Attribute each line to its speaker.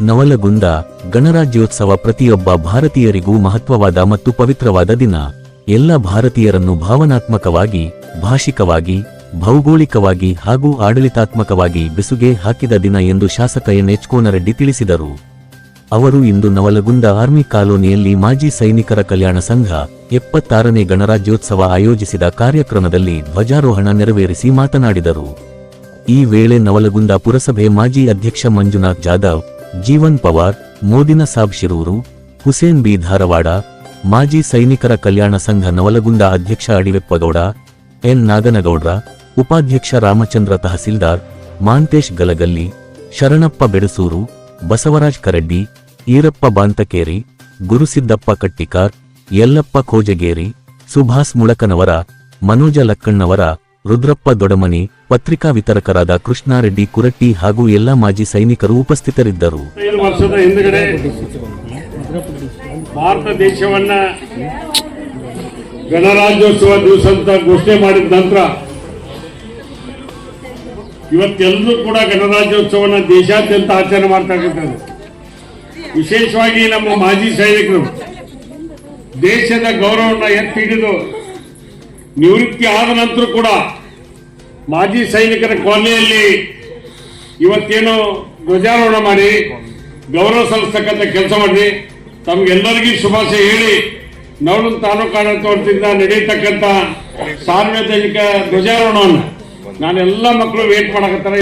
Speaker 1: ನವಲಗುಂದ ಗಣರಾಜ್ಯೋತ್ಸವ ಪ್ರತಿಯೊಬ್ಬ ಭಾರತೀಯರಿಗೂ ಮಹತ್ವವಾದ ಮತ್ತು ಪವಿತ್ರವಾದ ದಿನ. ಎಲ್ಲ ಭಾರತೀಯರನ್ನು ಭಾವನಾತ್ಮಕವಾಗಿ, ಭಾಷಿಕವಾಗಿ, ಭೌಗೋಳಿಕವಾಗಿ ಹಾಗೂ ಆಡಳಿತಾತ್ಮಕವಾಗಿ ಬೆಸುಗೆ ಹಾಕಿದ ದಿನ ಎಂದು ಶಾಸಕ ಎನ್. ಎಚ್. ಕೋನರೆಡ್ಡಿ ತಿಳಿಸಿದರು. ಅವರು ಇಂದು ನವಲಗುಂದ ಆರ್ಮಿ ಕಾಲೋನಿಯಲ್ಲಿ ಮಾಜಿ ಸೈನಿಕರ ಕಲ್ಯಾಣ ಸಂಘ ಎಪ್ಪತ್ತಾರನೇ ಗಣರಾಜ್ಯೋತ್ಸವ ಆಯೋಜಿಸಿದ ಕಾರ್ಯಕ್ರಮದಲ್ಲಿ ಧ್ವಜಾರೋಹಣ ನೆರವೇರಿಸಿ ಮಾತನಾಡಿದರು. ಈ ವೇಳೆ ನವಲಗುಂದ ಪುರಸಭೆ ಮಾಜಿ ಅಧ್ಯಕ್ಷ ಮಂಜುನಾಥ್ ಜಾಧವ್ ಜೀವನ್ ಪವಾರ್, ಮೋದಿನ ಸಾಬ್ ಶಿರೂರು, ಹುಸೇನ್ ಬಿ ಧಾರವಾಡ, ಮಾಜಿ ಸೈನಿಕರ ಕಲ್ಯಾಣ ಸಂಘ ನವಲಗುಂದ ಅಧ್ಯಕ್ಷ ಅಡಿವೆಪ್ಪಗೌಡ, ಎನ್ ನಾಗನಗೌಡ್ರ, ಉಪಾಧ್ಯಕ್ಷ ರಾಮಚಂದ್ರ ತಹಸೀಲ್ದಾರ್, ಮಾಂತೇಶ್ ಗಲಗಲ್ಲಿ, ಶರಣಪ್ಪ ಬೆಡಸೂರು, ಬಸವರಾಜ್ ಕರಡ್ಡಿ, ಈರಪ್ಪ ಬಾಂತಕೇರಿ, ಗುರುಸಿದ್ದಪ್ಪ ಕಟ್ಟಿಕಾರ್, ಯಲ್ಲಪ್ಪ ಖೋಜಗೇರಿ ಸುಭಾಸ್ ಮುಳಕನವರ, ಮನೋಜ ಲಕ್ಕಣ್ಣವರ ರುದ್ರಪ್ಪ ದೊಡಮನಿ, ಪತ್ರಿಕಾ ವಿತರಕರಾದ ಕೃಷ್ಣಾರೆಡ್ಡಿ, ಕುರಟ್ಟಿ ಹಾಗೂ ಎಲ್ಲ ಮಾಜಿ ಸೈನಿಕರು ಉಪಸ್ಥಿತರಿದ್ದರು.
Speaker 2: ಭಾರತ ದೇಶವನ್ನ ಗಣರಾಜ್ಯೋತ್ಸವ ದಿವಸ ಅಂತ ಘೋಷಣೆ ಮಾಡಿದ ನಂತರ ಇವತ್ತೆಲ್ಲರೂ ಕೂಡ ಗಣರಾಜ್ಯೋತ್ಸವನ ದೇಶಾದ್ಯಂತ ಆಚರಣೆ ಮಾಡ್ತಾ ಇದ್ದಾರೆ. ವಿಶೇಷವಾಗಿ ನಮ್ಮ ಮಾಜಿ ಸೈನಿಕರು ದೇಶದ ಗೌರವವನ್ನು ಎತ್ತಿ ಹಿಡಿದು ನಿವೃತ್ತಿ ಆದ ನಂತರ ಕೂಡ ಮಾಜಿ ಸೈನಿಕರ ಕೊನೆಯಲ್ಲಿ ಇವತ್ತೇನು ಧ್ವಜಾರೋಹಣ ಮಾಡಿ ಗೌರವ ಸಲ್ಲಿಸ್ತಕ್ಕಂಥ ಕೆಲಸ ಮಾಡಿ ತಮ್ಗೆಲ್ಲರಿಗೂ ಶುಭಾಶಯ ಹೇಳಿ ನವಲನ್ ತಾಲೂಕು ಆಡಳಿತ ವತಿಯಿಂದ ನಡೆಯತಕ್ಕಂಥ ಸಾರ್ವಜನಿಕ ಧ್ವಜಾರೋಹಣವನ್ನು ನಾನೆಲ್ಲ ಮಕ್ಕಳು ವೇಟ್ ಮಾಡಕತ್ತಾರೆ